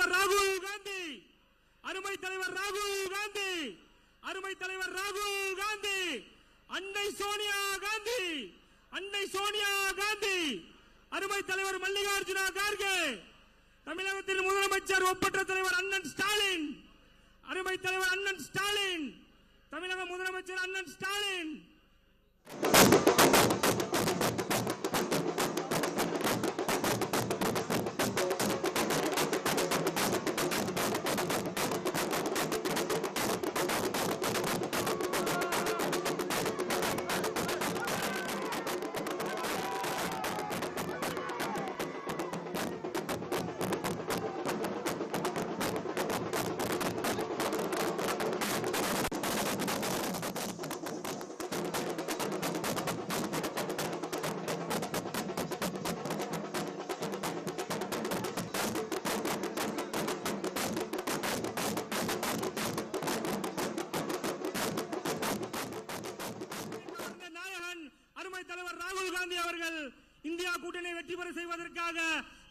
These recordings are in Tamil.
ராகுல் காந்தி. அருமை தலைவர் ராகுல் காந்தி. அருமை தலைவர் ராகுல் காந்தி. அன்னை சோனியா காந்தி. அன்னை சோனியா காந்தி. அருமை தலைவர் மல்லிகார்ஜுனா கார்கே. தமிழகத்தின் முதலமைச்சர் ஒப்பற்ற தலைவர் அண்ணன் ஸ்டாலின். அருமை தலைவர் அண்ணன் ஸ்டாலின். தமிழக முதலமைச்சர் அண்ணன் ஸ்டாலின். பெற செய்வதற்காக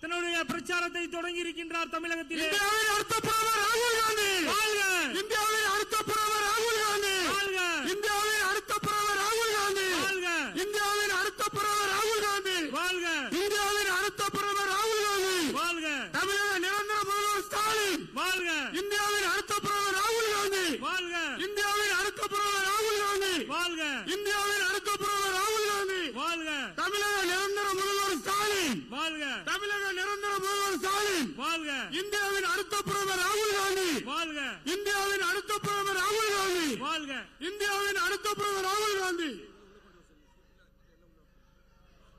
தன்னுடைய பிரச்சாரத்தை தொடங்கி இருக்கின்றார் தமிழகத்திலே. இந்தியாவின் அடுத்த பிரதமர் ராகுல் காந்தி. வாழ்க. இந்தியாவின் அடுத்த பிரதமர் ராகுல் காந்தி. வாழ்க. இந்தியாவின் அடுத்த பிரதமர் ராகுல் காந்தி. வாழ்க. இந்தியாவின் அடுத்த பிரதமர் ராகுல் காந்தி. வாழ்க. இந்தியாவின் அடுத்த பிரதமர் ராகுல் காந்தி. வாழ்க. தமிழக நிரந்தர முதல்வர் ஸ்டாலின். வாழ்க. இந்தியாவின் அடுத்த பிரதமர் ராகுல் காந்தி வாழ்க இந்தியாவின் அடுத்த பிரதமர் ராகுல் காந்தி வாழ்க இந்தியாவின் அடுத்த பிரதமர் ராகுல் காந்தி வாழ்க தமிழக நிரந்தர முதல்வர் ஸ்டாலின் வாழ்க தமிழக நிரந்தர முதல்வர் ஸ்டாலின் வாழ்க இந்தியாவின் அடுத்த பிரதமர் ராகுல் காந்தி வாழ்க இந்தியாவின் அடுத்த பிரதமர் ராகுல் காந்தி வாழ்க இந்தியாவின் அடுத்த பிரதமர் ராகுல் காந்தி.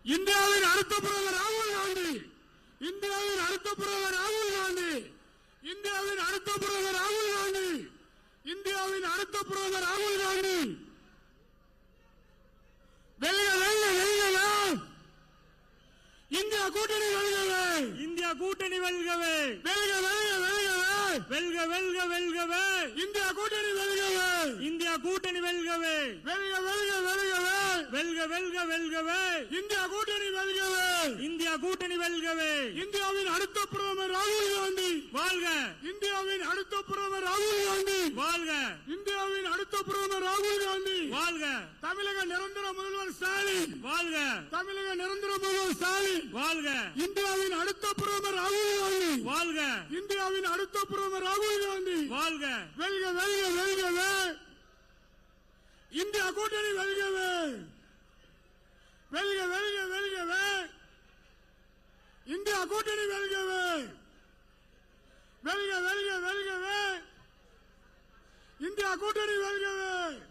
இந்தியாவின் அடுத்த பிரதமர் ராகுல் காந்தி. இந்தியாவின் அடுத்த பிரதமர் ராகுல் காந்தி. இந்தியாவின் அடுத்த பிரதமர் ராகுல் காந்தி. இந்தியாவின் அடுத்த பிரதமர் ராகுல் காந்தி. வெல்க வெல்க வெல்கவே இந்தியா கூட்டணி வெல்கவே. இந்தியா கூட்டணி வெல்கவே. வெல்க வெல்க வெல்கவே. வெல்க வெல்க வெல்கவே. இந்தியா கூட்டணி கூட்டணி வெல்கவே வெல்க வெல்க வெல்கவே வெல்க வெல்க வெல்கவே. இந்தியா கூட்டணி வெல்கவே. இந்தியா கூட்டணி வெல்கவே. இந்தியாவின் அடுத்த பிரதமர் ராகுல் காந்தி. வாழ்க. இந்தியாவின் அடுத்த பிரதமர் ராகுல் காந்தி. வாழ்க. இந்தியாவின் அடுத்த பிரதமர் ராகுல் காந்தி. வாழ்க. தமிழக நிரந்தர முதல்வர் ஸ்டாலின். வாழ்க. தமிழக நிரந்தர முதல்வர் ஸ்டாலின். வாழ்க. இந்தியாவின் அடுத்த பிரதமர் ராகுல் காந்தி. வாழ்க. இந்தியாவின் அடுத்த பிரதமர் ராகுல் காந்தி. வாழ்க. வெல்க வெல்க வெல்கவே. இந்தியா கூட்டணி வெல்கவே. வெல்க வெல்க வெல்கவே. இந்தியா கூட்டணி வெல்கவே. வெல்க வெல்க வெல்கவே. இந்தியா கூட்டணி வெல்கவே.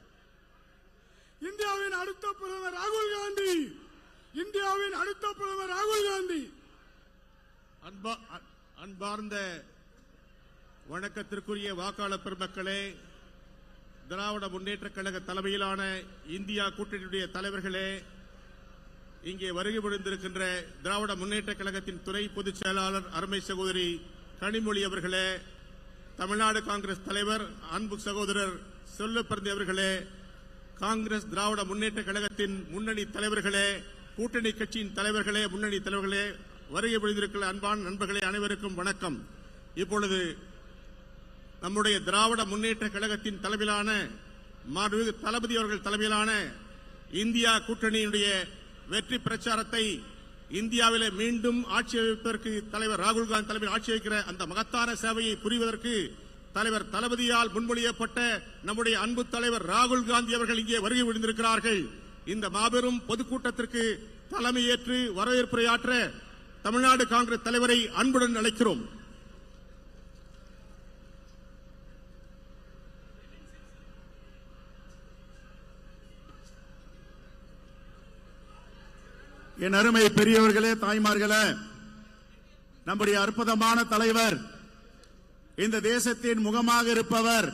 இந்தியாவின் அடுத்த பிரதமர் ராகுல் காந்தி. இந்தியாவின் அடுத்த பிரதமர் ராகுல் காந்தி. அன்பா அன்பார்ந்த வணக்கத்திற்குரிய வாக்காளர் பெருமக்களே திராவிட முன்னேற்றக் கழக தலைமையிலான இந்தியா கூட்டணியுடைய தலைவர்களே இங்கே வருகை புரிந்திருக்கின்ற திராவிட முன்னேற்றக் கழகத்தின் துணை பொதுச் செயலாளர் அருமை சகோதரி கனிமொழி அவர்களே தமிழ்நாடு காங்கிரஸ் தலைவர் அன்பு சகோதரர் சொல்லப்பிறந்தி அவர்களே காங்கிரஸ் திராவிட முன்னேற்றக் கழகத்தின் முன்னணி தலைவர்களே கூட்டணி கட்சியின் தலைவர்களே முன்னணி தலைவர்களே வருகை புரிந்திருக்கிற அன்பான நண்பர்களே அனைவருக்கும் வணக்கம். இப்பொழுது நம்முடைய திராவிட முன்னேற்ற கழகத்தின் தலைமையிலான மாண்புமிகு தளபதி அவர்கள் தலைமையிலான இந்தியா கூட்டணியினுடைய வெற்றி பிரச்சாரத்தை இந்தியாவிலே மீண்டும் ஆட்சி அமைப்பதற்கு தலைவர் ராகுல் காந்தி தலைமையில் ஆட்சி வைக்கிற அந்த மகத்தான சேவையை புரிவதற்கு தலைவர் தளபதியால் முன்மொழியப்பட்ட நம்முடைய அன்பு தலைவர் ராகுல் காந்தி அவர்கள் இங்கே வருகை விழுந்திருக்கிறார்கள் இந்த மாபெரும் பொதுக்கூட்டத்திற்கு தலைமையேற்று வரவேற்புரையாற்ற தமிழ்நாடு காங்கிரஸ் தலைவரை அன்புடன் அழைக்கிறோம். என் அருமை பெரியவர்களே தாய்மார்களே நம்முடைய அற்புதமான தலைவர் இந்த தேசத்தின் முகமாக இருப்பவர்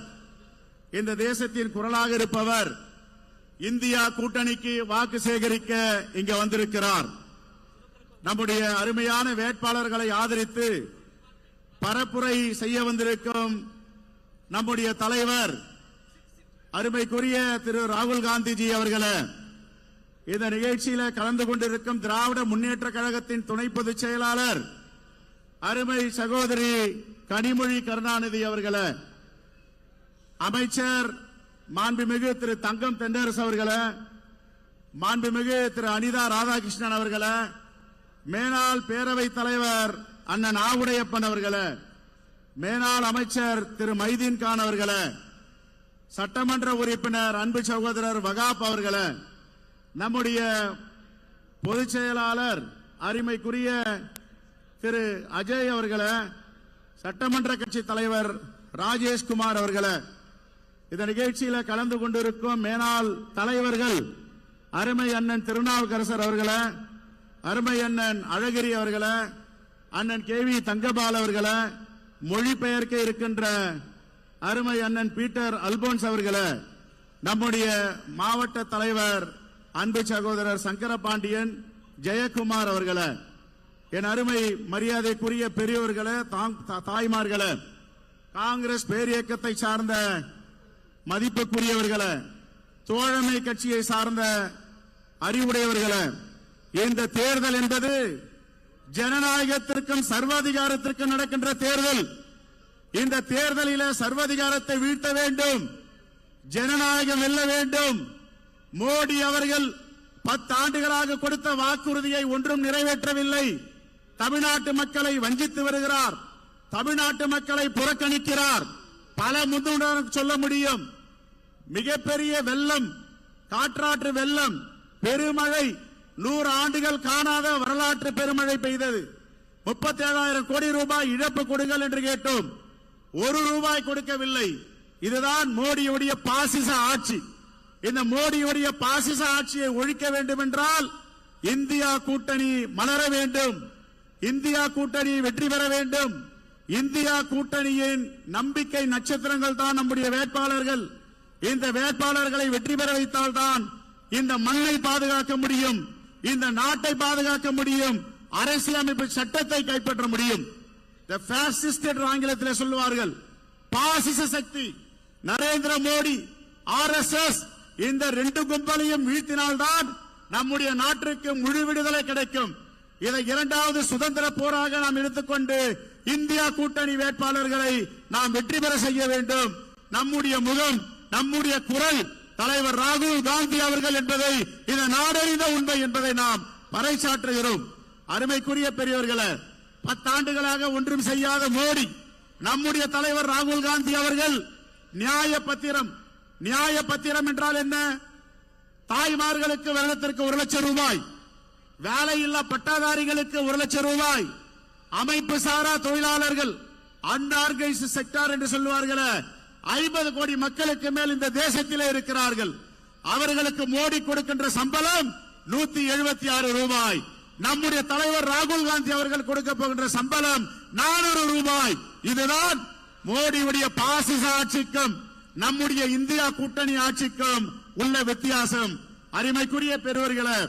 இந்த தேசத்தின் குரலாக இருப்பவர் இந்தியா கூட்டணிக்கு வாக்கு சேகரிக்க இங்க வந்திருக்கிறார். நம்முடைய அருமையான வேட்பாளர்களை ஆதரித்து பரப்புரை செய்ய வந்திருக்கும் நம்முடைய தலைவர் அருமைக்குரிய திரு ராகுல் காந்திஜி அவர்களை இந்த நிகழ்ச்சியில கலந்து கொண்டிருக்கும் திராவிட முன்னேற்ற கழகத்தின் துணை பொதுச் செயலாளர் அருமை சகோதரி கனிமொழி கருணாநிதி அவர்களை அமைச்சர் மாண்புமிகு திரு தங்கம் தென்னரசு அவர்களை மாண்புமிகு திரு அனிதா ராதாகிருஷ்ணன் அவர்களை மேனாள் பேரவைத் தலைவர் அண்ணன் ஆவுடையப்பன் அவர்களை மேனாள் அமைச்சர் திரு மைதீன் கான் அவர்களை சட்டமன்ற உறுப்பினர் அன்பு சகோதரர் வகாப் அவர்களை நம்முடைய பொதுச் செயலாளர் அருமைக்குரிய திரு அஜய் அவர்களை சட்டமன்ற கட்சி தலைவர் ராஜேஷ்குமார் அவர்களை இந்த நிகழ்ச்சியில கலந்து கொண்டிருக்கும் மேனாள் தலைவர்கள் அருமை அண்ணன் திருநாவுக்கரசர் அவர்களை அருமை அண்ணன் அழகிரி அவர்களை அண்ணன் கே வி தங்கபால் அவர்களை மொழிபெயர்க்க இருக்கின்ற அருமை அண்ணன் பீட்டர் அல்போன்ஸ் அவர்களை நம்முடைய மாவட்ட தலைவர் அன்பு சகோதரர் சங்கரபாண்டியன் ஜெயக்குமார் அவர்களை என் அருமை மரியாதைக்குரிய பெரியவர்களை தாய்மார்களை தா- காங்கிரஸ் பேரியக்கத்தை சார்ந்த மதிப்புக்குரியவர்களை தோழமை கட்சியை சார்ந்த அறிவுடையவர்களை இந்த தேர்தல் என்பது ஜனநாயகத்திற்கும் சர்வாதிகாரத்திற்கும் நடக்கின்ற தேர்தல். இந்த தேர்தலில சர்வாதிகாரத்தை வீழ்த்த வேண்டும். ஜனநாயகம் வெல்ல வேண்டும். மோடி அவர்கள் பத்து ஆண்டுகளாக கொடுத்த வாக்குறுதியை ஒன்றும் நிறைவேற்றவில்லை. தமிழ்நாட்டு மக்களை வஞ்சித்து வருகிறார். தமிழ்நாட்டு மக்களை புறக்கணிக்கிறார். பல முன்னுடன் சொல்ல முடியும். மிகப்பெரிய வெள்ளம் காற்றாற்று வெள்ளம் பெருமழை நூறு ஆண்டுகள் காணாத வரலாற்று பெருமழை பெய்தது. முப்பத்தி ஏழாயிரம் கோடி ரூபாய் இழப்பு கொடுங்கள் என்று கேட்டோம். ஒரு ரூபாய் கொடுக்கவில்லை. இதுதான் மோடியுடைய பாசிச ஆட்சி. இந்த மோடியுடைய பாசிச ஆட்சியை ஒழிக்க வேண்டும் என்றால் இந்தியா கூட்டணி மலர வேண்டும். இந்தியா கூட்டணி வெற்றி பெற வேண்டும். இந்தியா கூட்டணியின் நம்பிக்கை நட்சத்திரங்கள் தான் நம்முடைய வேட்பாளர்கள். இந்த வேட்பாளர்களை வெற்றி பெற வைத்தால்தான் இந்த மண்ணை பாதுகாக்க முடியும். இந்த நாட்டை பாதுகாக்க முடியும். அரசியலமைப்பு சட்டத்தை கைப்பற்ற முடியும். ஆங்கிலத்தில் சொல்லுவார்கள் பாசிச சக்தி நரேந்திர மோடி ஆர்எஸ்எஸ் இந்த ரெண்டு கும்பலையும் வீழ்த்தினால்தான் நம்முடைய நாட்டிற்கு முழு விடுதலை கிடைக்கும். இதை இரண்டாவது சுதந்திர போராக நாம் எடுத்துக்கொண்டு இந்தியா கூட்டணி வேட்பாளர்களை நாம் வெற்றி பெற செய்ய வேண்டும். நம்முடைய முகம் நம்முடைய குரல் தலைவர் ராகுல் காந்தி அவர்கள் என்பதை இந்த நாடறிந்த உண்மை என்பதை நாம் பறைசாற்றுகிறோம். அருமைக்குரிய பெரியவர்களை பத்தாண்டுகளாக ஒன்றும் செய்யாத மோடி நம்முடைய தலைவர் ராகுல் காந்தி அவர்கள் நியாய பத்திரம் நியாய பத்திரம் என்றால் என்ன? தாய்மார்களுக்கு வருடத்திற்கு ஒரு லட்சம் ரூபாய். வேலையில்லா பட்டாதாரிகளுக்கு ஒரு லட்சம் ரூபாய். அமைப்பு சாரா தொழிலாளர்கள் அன்ஆர்கனைஸ்டு செக்டார் என்று சொல்லுவார்களே ஐம்பது கோடி மக்களுக்கு மேல் இந்த தேசத்திலே இருக்கிறார்கள். அவர்களுக்கு மோடி கொடுக்கின்ற சம்பளம் நூத்தி எழுபத்தி ஆறு ரூபாய். நம்முடைய தலைவர் ராகுல் காந்தி அவர்கள் கொடுக்க போகின்ற சம்பளம் நானூறு ரூபாய். இதுதான் மோடியுடைய பாசிச ஆட்சிக்கும். நம்முடைய இந்தியா கூட்டணி ஆட்சிக்கும் உள்ள வித்தியாசம் அருமைக்குரிய பெறுவர்களே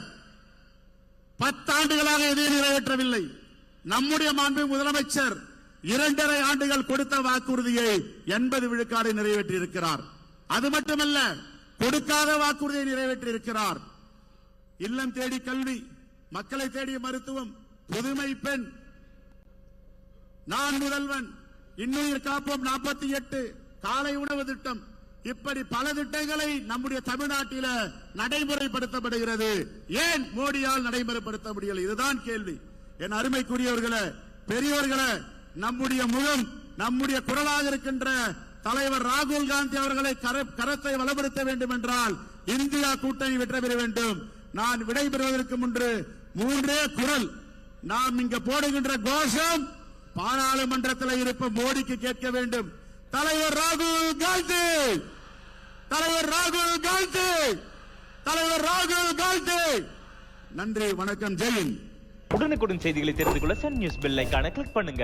பத்தாண்டுகளாக எதையும் நிறைவேற்றவில்லை. நம்முடைய மாண்பு முதலமைச்சர் இரண்டரை ஆண்டுகள் கொடுத்த வாக்குறுதியை எண்பது விழுக்காடு நிறைவேற்றி இருக்கிறார் அது மட்டுமல்ல கொடுக்காத வாக்குறுதியை நிறைவேற்றியிருக்கிறார். இல்லம் தேடி கல்வி மக்களை தேடிய மருத்துவம் புதுமை பெண். நான் முதல்வன் இன்னுயிர் காப்போம் நாற்பத்தி எட்டு. காலை உணவு திட்டம். இப்படி பல திட்டங்களை நம்முடைய தமிழ்நாட்டில நடைமுறைப்படுத்தப்படுகிறது. ஏன் மோடியால் நடைமுறைப்படுத்த முடியல? இதுதான் கேள்வி. என் அருமைக்குரியவர்களே பெரியவர்களே நம்முடைய முகம் நம்முடைய குரலாக இருக்கின்ற தலைவர் ராகுல் காந்தி அவர்களை கரத்தை வளப்படுத்த வேண்டும் என்றால் இந்தியா கூட்டணி வெற்றி பெற வேண்டும். நான் விடைபெறுவதற்கு முன்பு மூன்றே குரல். நாம் இங்க போடுகின்ற கோஷம் பாராளுமன்றத்தில் இருப்ப மோடிக்கு கேட்க வேண்டும். தலைவர் ராகுல் காந்தி! தலைவர் ராகுல் காந்தி! தலைவர் ராகுல் காந்தி! நன்றி வணக்கம் ஜெயின் உடனுக்குடன் செய்திகளை தெரிந்து கொள்ள Sun News bell icon click பண்ணுங்க.